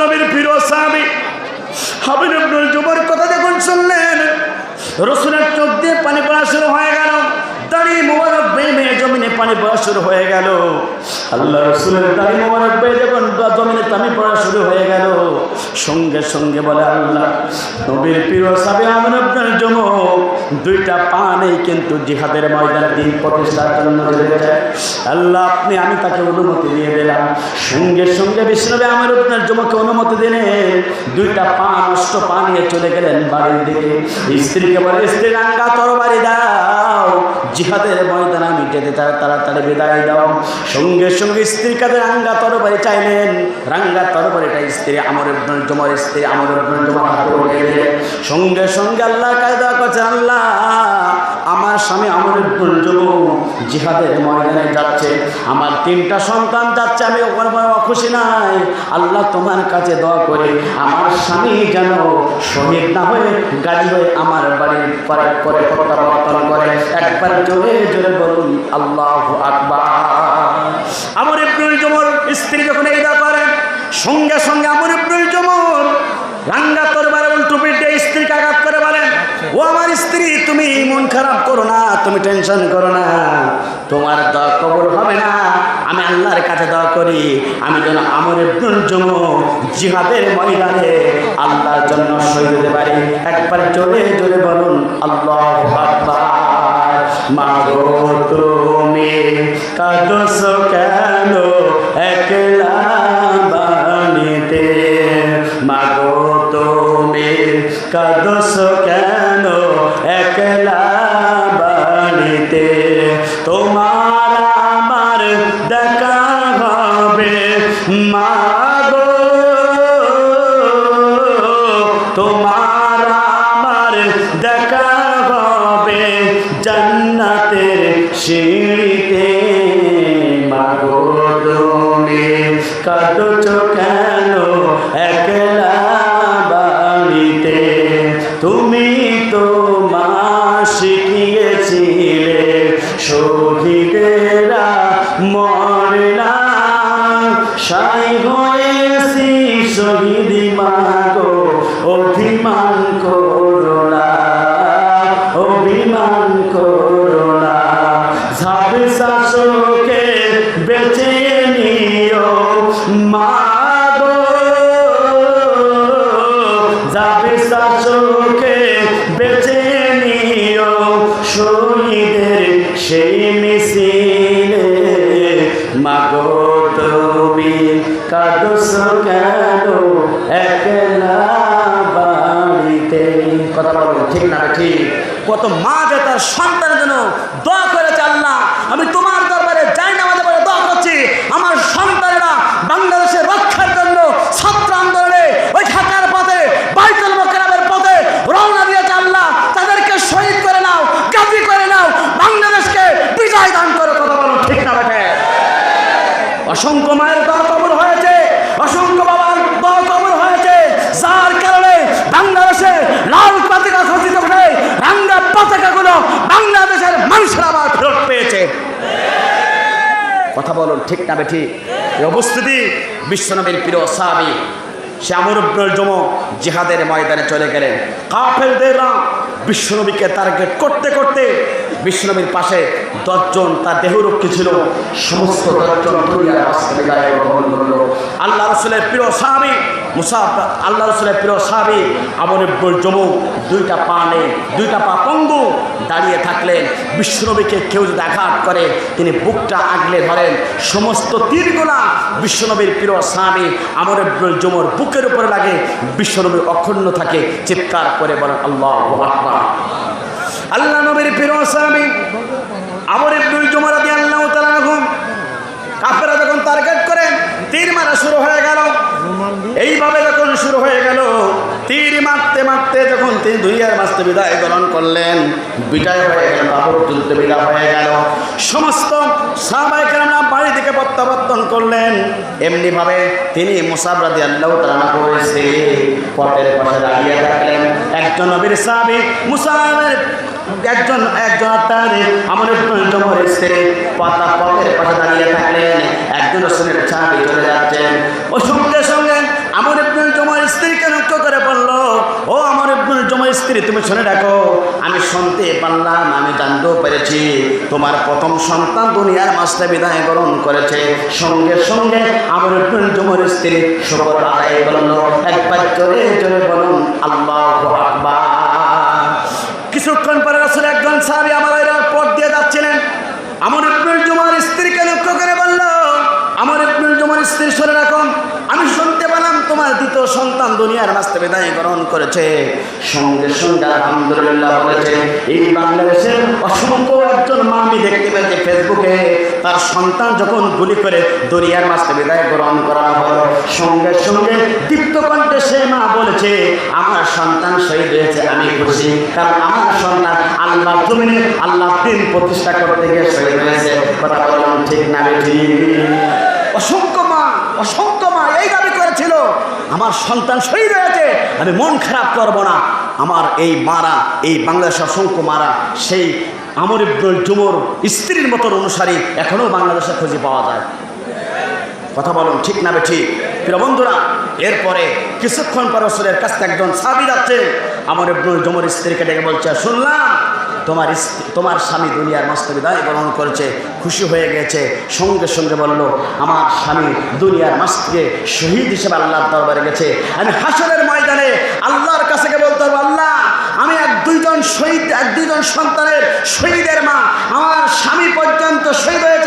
নবীর প্রিয় সাহাবি হাবিব ইবনুল জুবর কথা যখন শুনলেন, রসুলের চোখ দিয়ে পানি পড়া শুরু হয়ে গেল। দাড়ি মোবারক বেয়ে বেয়ে জমিনে পানি পড়া শুরু হয়ে গেল। আল্লাহ রসুলের দাড়ি মোবারক বেয়ে যখন জমিনে পানি পড়া শুরু হয়ে গেল, সঙ্গে সঙ্গে বলে আল্লাহ, নবীর প্রিয় সাবে আমার আপনার জম, দুইটা পা নেই কিন্তু জিহাদের ময়দানে দিন প্রতিষ্ঠার জন্য। আল্লাহ আপনি, আমি তাকে অনুমতি দিয়ে দিলাম। সঙ্গে সঙ্গে বিষ্ণবে আমার আপনার জমকে অনুমতি দিলেন দুইটা পা নষ্ট পা নিয়ে চলে গেলেন বাড়ির দিকে। স্ত্রীকে বলে, স্ত্রী, রাঙ্গা, তরবারি দাও। জিহাদের ময়দানে আমি যেতে চাই তাড়াতাড়ি বিদায় দাও। সঙ্গে সঙ্গে স্ত্রীর কাছে রাঙ্গা, তরবারি চাইলেন। রাঙ্গা, তরবারিটা স্ত্রী আমর ইবনুল জুমর স্ত্রী আমর ইবনুল জুমর হাতে সঙ্গে সঙ্গে আল্লাহ কায়দা করছেন, আল্লাহ, আমার স্বামী ইবনুল জুমর জিহাদের ময়দানে যাচ্ছে। আমার তিনটা সন্তান যাচ্ছে, আমি বড় খুশি নাই। আল্লাহ তোমার কাছে দোয়া করে, আমার স্বামী যেন শহীদ না হয়ে গাড়ি হয়ে আমার বাড়ির পরে করে প্রত্যাবর্তন করে। একবার জোরে জোরে বলুন, আল্লাহ আকবার। আমার জমর স্ত্রী যখন এই দা করেন সঙ্গে সঙ্গে আমার জমর রাঙ্গা তরবার এবং টুপির দিয়ে স্ত্রীকে আঘাত করে বলেন ও আমার স্ত্রী তুমি মন খারাপ করো না, তুমি টেনশন করো না। তোমার দোয়া কবর হবে না। আমি আল্লাহর কাছে দোয়া করি, আমি যেন আমর জমর জিহাদের ময়দানে আল্লাহর জন্য শহীদ হতে পারি। একবার জোরে জোরে বলুন, আল্লাহ মাগো তুমি কাদস কেন একলা বাণীতে? মাগো তুমি কাদস মাগো, তোমার আমার দেখা হবে জান্নাতের সিঁড়িতে। মাগো, তুমি কাঁদছ কেন একলা বাড়িতে? তুমি তো মা শিখিয়েছিলে শহীদেরা না সাই হয়েছি শহীদ মাগো, অভিমান করোনা অভিমান করোনা। ঝাড় শাসকে বেঁচে নিও মাগো। যাবে শাসকে বেঁচে নিও শহীদের সেই কথা বলো ঠিক না ঠিক? কত মা যে তার সন্তানের জন্য দোয়া করেছে আল্লাহ, আমি তোমার দরবারে যাই না আমাদের বলে দোয়া করছি আমার সন্তানেরা বাংলাদেশের রক্ষার জন্য ছাত্র আন্দোলনে ওই ঢাকার পথে বাইতুল মোকাররমের পথে রওনা দিয়েছে আল্লাহ তাদেরকে শহীদ করে নাও গাজী করে নাও বাংলাদেশকে বিজয় দান করে কথা বলো ঠিক না বেটে অসংখ্য মায়ের দোয়া কবর হয়েছে অসংখ্য বাবার দোয়া কবর হয়েছে যার কারণে বাংলাদেশে লাল পতাকা খচিত করে রাঙ্গা পতাকাগুলো বাংলাদেশের মানুষের আবার ফেরত পেয়েছে কথা বলুন, ঠিক না বেঠি? উপস্থিতি বিশ্বনবীর প্রিয় সাহাবি শ্যামর জম জিহাদের ময়দানে চলে গেলেন। কাফেলদের বিশ্বনবীকে টার্গেট করতে করতে বিশ্বনবীর পাশে দশজন, তার দেহরক্ষী ছিল। সমস্ত দশজন আল্লাহ রসুলের প্রিয় সাহাবি মুসাফ আল্লাহ রসুলের প্রিয় সাহাবি আমর জমু দুইটা পা নেই দুইটা পা পঙ্গু দাঁড়িয়ে থাকলেন। বিশ্বনবীকে কেউ যদি আঘাত করে, তিনি বুকটা আগলে ধরেন। সমস্ত তীরগুলা বিশ্বনবীর প্রিয় সাহাবি আমর জমর বুকের উপরে লাগে। বিশ্বনবী অক্ষুণ্ণ থাকে, চিৎকার করে বলেন, আল্লাহ আল্লাহ নবীর প্রিয় সাহাবি আমর ইবনুল জুমর রাদিয়াল্লাহু তাআলা আনহুম কাফেরা যখন টার্গেট করে তীর মারা শুরু হয়ে গেল এইভাবে যখন শুরু হয়ে গেল তীর মারতে মারতে যখন তিনি দুনিয়ার মাসতে বিদায় গ্রহণ করলেন, বিদায় হয়ে গেল তাবর যুদ্ধে বিদায় হয়ে গেল। সমস্ত সাহাবাইকেরামরা বাড়ি থেকে প্রত্যাবর্তন করলেন। এমনিভাবে তিনি মুসাবরাদি আল্লাহ তালা করেছে, পথের পাশে দাঁড়িয়ে থাকলেন। একজন নবীর সাহাবি, মুসাবের একজন একজন তার আমার জমর এসে পাতা পথের পাশে দাঁড়িয়ে থাকলেন। একজন রসুনের ছাড়ি চলে যাচ্ছেন। ও সঙ্গে আমার করে বলল, ও আমার ইবনুল জমার স্ত্রী, তুমি শুনে রাখো, আমি শুনতে পারলাম, আমি জানতেও পেরেছি, তোমার প্রথম সন্তান দুনিয়ার মাস্টার বিদায় গ্রহণ করেছে। সঙ্গে সঙ্গে আমার জমার স্ত্রী শকর আদায় করল। একবার জোরে বলুন, আল্লাহ আকবার। কিছুক্ষণ পরে রসুল একজন সাহাবি আমার পথ দিয়ে যাচ্ছিলেন। আমার জুমার স্ত্রীকে লক্ষ্য করে বলল, আমার জুমার স্ত্রী শুনতে পেলাম তোমার সন্তান দুনিয়ার মাস্তে বিদায় গ্রহণ করেছে। সঙ্গে সঙ্গে আলহামদুলিল্লাহ বলেছে, এই বাংলাদেশের অসংখ্য একজন মা আমি দেখতে পেয়েছি ফেসবুকে। তার সন্তান যখন গুলি করে দুনিয়ার মাস্তে বিদায় গ্রহণ করা হলো সঙ্গে সঙ্গে দীপ্ত কণ্ঠে সে মা বলেছে, আমার সন্তান শহীদ হয়েছে, আমি খুশি। কারণ আমার সন্তান আল্লাহ জমিনে আল্লাহ দিন প্রতিষ্ঠা করতে গিয়ে শহীদ হয়েছে। কথা বললাম ঠিক না অসংখ্য মা অসংখ্য মা এই দাবি করেছিল আমার সন্তান শহীদ হয়েছে, আমি মন খারাপ করব না। আমার এই মারা, এই বাংলাদেশের অসংখ্য মারা, সেই আমর ইবনুল জুমর স্ত্রীর মতন অনুসারী এখনও বাংলাদেশে খুঁজে পাওয়া যায়। কথা বলুন, ঠিক না বে ঠিক? প্রিয় বন্ধুরা, এরপরে কিছুক্ষণ পর রসুলের কাছ থেকে একজন সাবি যাচ্ছে আমার ইবনুল জমর স্ত্রীকে ডেকে বলছে, শুনলাম তোমার তোমার স্বামী দুনিয়ার মস্ত বিদায় গ্রহণ করেছে, খুশি হয়ে গেছে। সঙ্গে সঙ্গে বলল, আমার স্বামী দুনিয়ার মাস্তিকে শহীদ হিসেবে আল্লাহর দরবারে গেছে। আমি হাসরের ময়দানে আল্লাহর কাছে কেবল বলতে পারব, আল্লাহ, আমি এক দুইজন শহীদ, এক দুইজন সন্তানের শহীদের মা। আমার স্বামী পর্যন্ত শহীদ হয়েছে